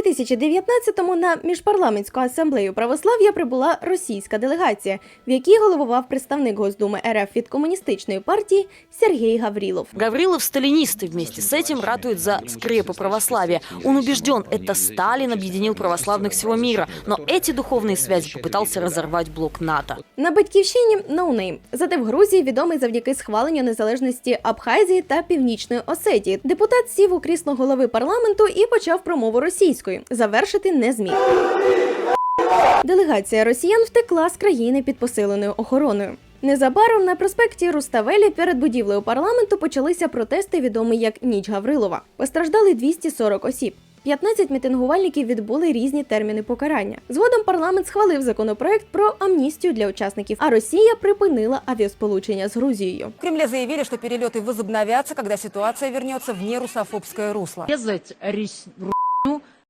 2019-му на міжпарламентську асамблею православ'я прибула російська делегація, в якій головував представник Госдуми РФ від комуністичної партії Сергій Гаврілов. Гаврилов – сталинист и вместе с этим ратует за скрепы православия. Он убежден, это Сталин объединил православных всего мира, но эти духовные связи попытался разорвать блок НАТО. На батьківщині ноунейм. Зате в Грузії відомий завдяки схваленню незалежності Абхазії та Північної Осетії. Депутат сів у крісло голови парламенту і почав промову російською. Завершити не зміг. Делегація росіян втекла з країни під посиленою охороною. Незабаром на проспекті Руставелі перед будівлею парламенту почалися протести, відомі як Ніч Гаврилова. Постраждали 240 осіб. 15 мітингувальників відбули різні терміни покарання. Згодом парламент схвалив законопроект про амністію для учасників, а Росія припинила авіасполучення з Грузією. В Кремле заявили, что перелеты возобновятся, когда ситуация вернется в нерусофобское русло. резать ру**ню